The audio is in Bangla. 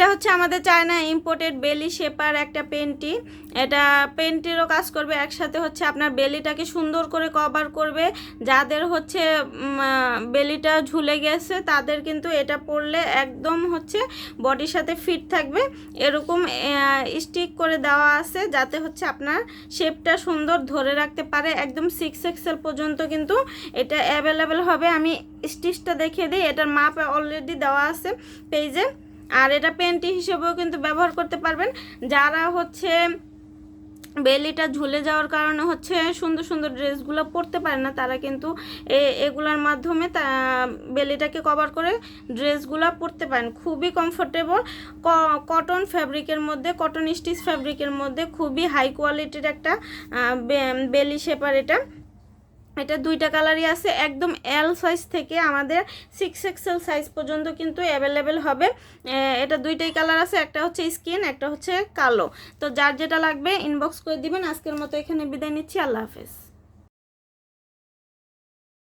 এটা হচ্ছে আমাদের চায়না ইম্পোর্টেড বেলি শেপার একটা পেন্টি। এটা পেন্টিরও কাজ করবে, একসাথে হচ্ছে আপনার বেলিটাকে সুন্দর করে কভার করবে। যাদের হচ্ছে বেলিটা ঝুলে গেছে, তাদের কিন্তু এটা পরলে একদম হচ্ছে বডির সাথে ফিট থাকবে। এরকম স্টিক করে দেওয়া আছে যাতে হচ্ছে আপনার শেপটা সুন্দর ধরে রাখতে পারে। একদম সিক্স এক্সেল পর্যন্ত কিন্তু এটা অ্যাভেলেবেল হবে। আমি স্টিচটা দেখিয়ে দিই। এটার মাপ অলরেডি দেওয়া আছে পেজে আর এটা পেন্টি হিসেবেও কিন্তু ব্যবহার করতে পারবেন। যারা হচ্ছে বেলিটা ঝুলে যাওয়ার কারণে হচ্ছে সুন্দর সুন্দর ড্রেসগুলো পরতে পারে না, তারা কিন্তু এ- এগুলোর মাধ্যমে তা, বেলিটাকে কভার করে ড্রেসগুলো পরতে পারেন। খুবই কমফোর্টেবল কটন ফ্যাব্রিকের মধ্যে কটন স্টিচ ফ্যাব্রিকের মধ্যে খুবই হাই কোয়ালিটির একটা বেলি শেপার এটা। এটা দুইটা কালারই আছে, একদম এল সাইজ থেকে আমাদের সিক্স এক্সেল সাইজ পর্যন্ত কিন্তু অ্যাভেলেবেল হবে। এটা দুইটাই কালার আছে, একটা হচ্ছে স্কিন একটা হচ্ছে কালো। তো যার যেটা লাগবে ইনবক্স করে দিবেন। আজকের মতো এখানে বিদায় নিচ্ছি। আল্লাহ হাফেজ।